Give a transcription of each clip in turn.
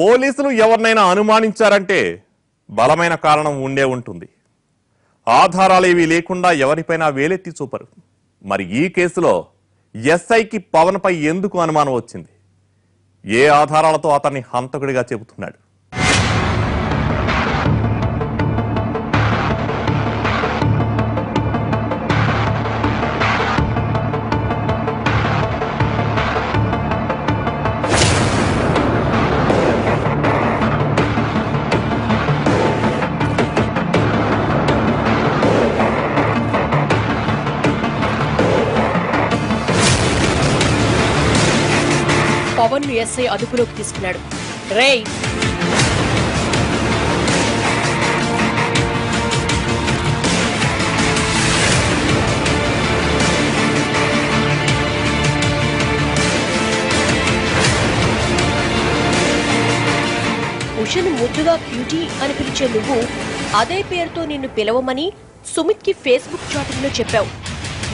పోలీసులు ఎవరినైనా అనుమానించారంటే బలమైన కారణం ఉండే ఉంటుంది. ఆధారాలేవీ లేకుండా ఎవరిపైనా వేలెత్తి చూపరు. మరి ఈ కేసులో ఎస్ఐకి పవన్పై ఎందుకు అనుమానం వచ్చింది? ఏ ఆధారాలతో అతన్ని హంతకుడిగా చెబుతున్నాడు? ఎస్ఐ అదుపులోకి తీసుకున్నాడు. రే ఉషను ముద్దుగా క్యూటీ అని పిలిచే నువ్వు అదే పేరుతో నిన్ను పిలవమని సుమిత్కి ఫేస్బుక్ చాటింగ్లో చెప్పావు.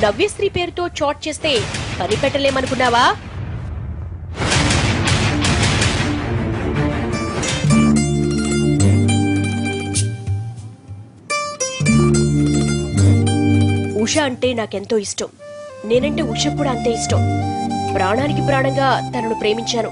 నవ్యశ్రీ పేరుతో చాట్ చేస్తే కనిపెట్టలేమనుకున్నావా? ఉష అంటే నాకెంతో ఇష్టం. నేనంటే ఉష కూడా అంతే ఇష్టం. ప్రాణానికి ప్రాణంగా తనను ప్రేమించాను.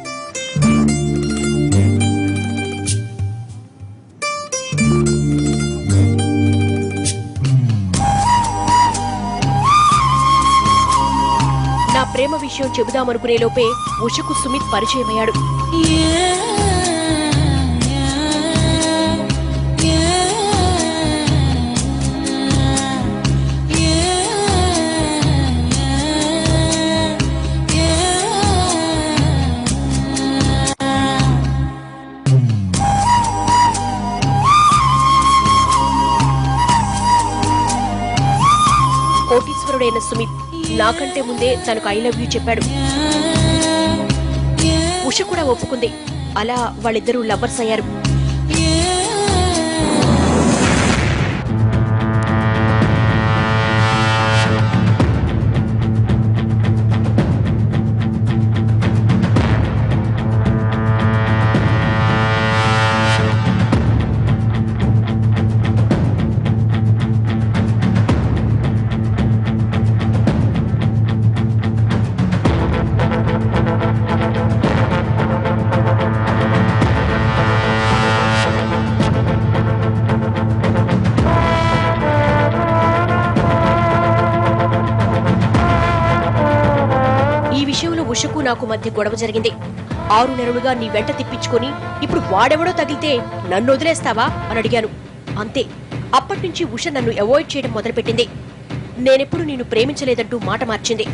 నా ప్రేమ విషయం చెబుదామనుకునే లోపే ఉషకు సుమిత్ పరిచయమయ్యాడు. అయిన సుమిత్ నాకంటే ముందే తనకు ఐ లవ్ యూ చెప్పాడు. ఉష కూడా ఒప్పుకుంది. అలా వాళ్ళిద్దరూ లవర్స్ అయ్యారు. నాకు మధ్య గొడవ జరిగింది. ఆరు నెలలుగా నీ వెంట తిప్పించుకొని ఇప్పుడు వాడెవడో తగిలితే నన్ను వదిలేస్తావా అని అడిగాను. అంతే. అప్పటినుంచి ఉష నన్ను అవాయిడ్ చేయడం మొదలుపెట్టింది. నేనెప్పుడు నిన్ను ప్రేమించలేదంటూ మాట మార్చింది.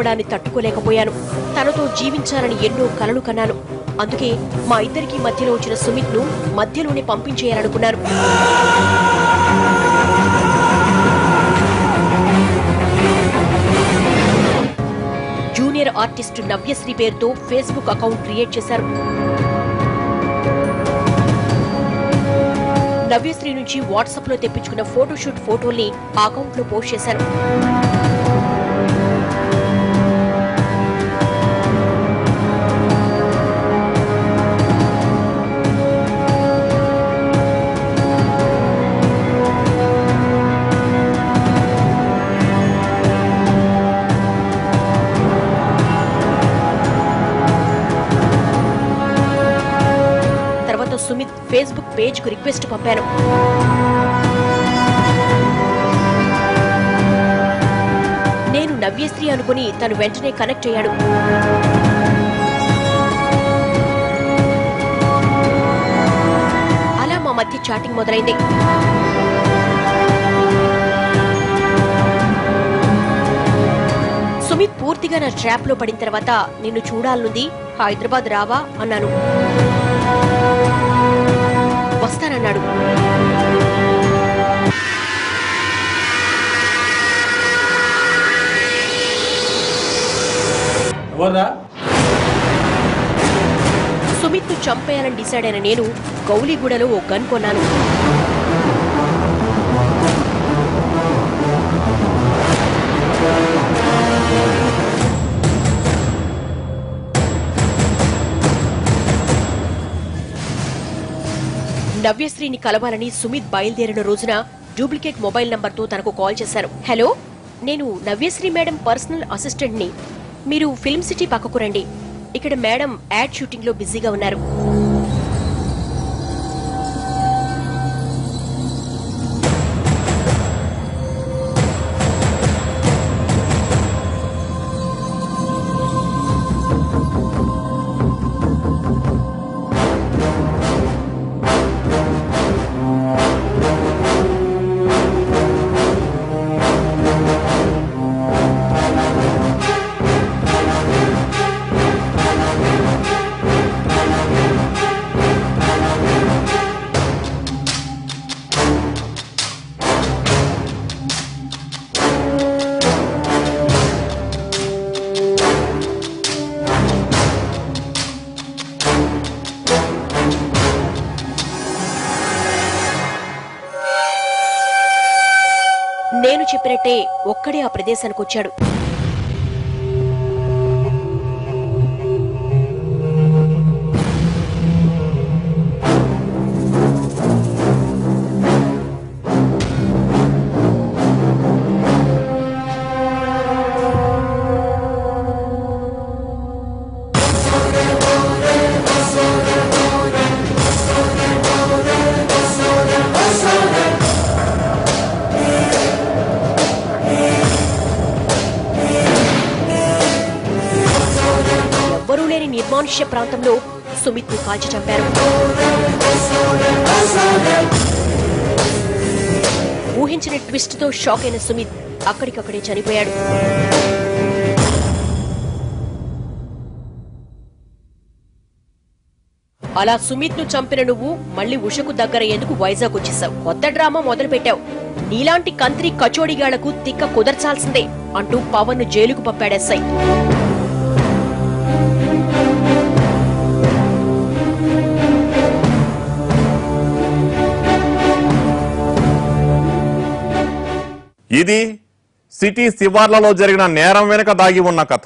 ఉష తట్టుకోలేకపోయాను. తనతో జీవించాలని ఎన్నో కలలు కన్నాను. అందుకే మా ఇద్దరికి మధ్యలో వచ్చిన సుమిత్ను మధ్యలోనే పంపించేయాలనుకున్నాను. జూనియర్ ఆర్టిస్ట్ నవ్యశ్రీ పేరుతో ఫేస్బుక్ అకౌంట్ క్రియేట్ చేశారు. నవ్యశ్రీ నుంచి వాట్సాప్లో తెప్పించుకున్న ఫోటోషూట్ ఫోటోల్ని ఆ అకౌంట్లో పోస్ట్ చేశారు. పేజ్కు రిక్వెస్ట్ పంపాను. నేను నవ్యశ్రీ అనుకుని తను వెంటనే కనెక్ట్ అయ్యాడు. అలా మా మధ్య చాటింగ్ మొదలైంది. సుమిత్ పూర్తిగా నా ట్రాప్లో పడిన తర్వాత నిన్ను చూడాలనుంది హైదరాబాద్ రావా? అన్నాను. వస్తానన్నాడు. సుమిత్ను చంపేయాలని డిసైడ్ అయిన నేను గౌలీగూడలో ఓ గన్ కొన్నాను. నవ్యశ్రీని కలవాలని సుమిత్ బయలుదేరిన రోజున డూప్లికేట్ మొబైల్ నంబర్తో తనకు కాల్ చేశారు. హలో నేను నవ్యశ్రీ మేడం పర్సనల్ అసిస్టెంట్ని. మీరు ఫిల్మ్ సిటీ పక్కకు రండి. ఇక్కడ మేడం యాడ్ షూటింగ్లో బిజీగా ఉన్నారు. నేను చెప్పినట్టే ఒక్కడే ఆ ప్రదేశానికి వచ్చాడు అమానుష్య ప్రాంతంలో సుమిత్ను కాల్చి చంపారు. ఊహించిన ట్విస్ట్తో షాక్ అయిన సుమిత్ అక్కడికక్కడే చనిపోయాడు. అలా సుమిత్ను చంపిన నువ్వు మళ్ళీ ఉషకు దగ్గర ఎందుకు వైజాగ్ వచ్చేసావు. కొత్త డ్రామా మొదలు పెట్టావు నీలాంటి కంత్రి కచోడిగాళ్ళకు తిక్క కుదర్చాల్సిందే అంటూ పవన్ను జైలుకు పంపాడు ఇది సిటీ శివార్లలో జరిగిన నేరం వెనుక దాగి ఉన్న కథ.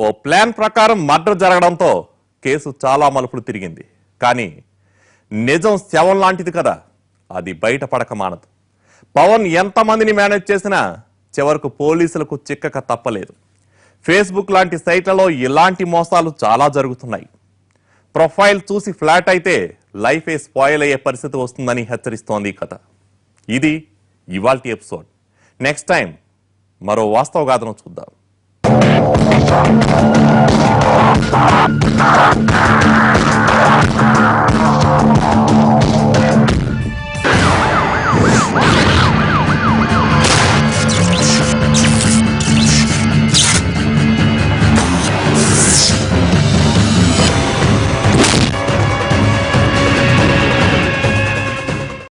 ఓ ప్లాన్ ప్రకారం మర్డర్ జరగడంతో కేసు చాలా మలుపులు తిరిగింది. కానీ నిజం శవం లాంటిది కదా. అది బయటపడక మానదు. పవన్ ఎంతమందిని మేనేజ్ చేసినా చివరకు పోలీసులకు చిక్కక తప్పలేదు. ఫేస్బుక్ లాంటి సైట్లలో ఇలాంటి మోసాలు చాలా జరుగుతున్నాయి. ప్రొఫైల్ చూసి ఫ్లాట్ అయితే లైఫే స్పాయిల్ అయ్యే పరిస్థితి వస్తుందని హెచ్చరిస్తోంది కథ. ఇది ఇవాల్టి ఎపిసోడ్. నెక్స్ట్ టైం మరో వాస్తవ గాథను చూద్దాం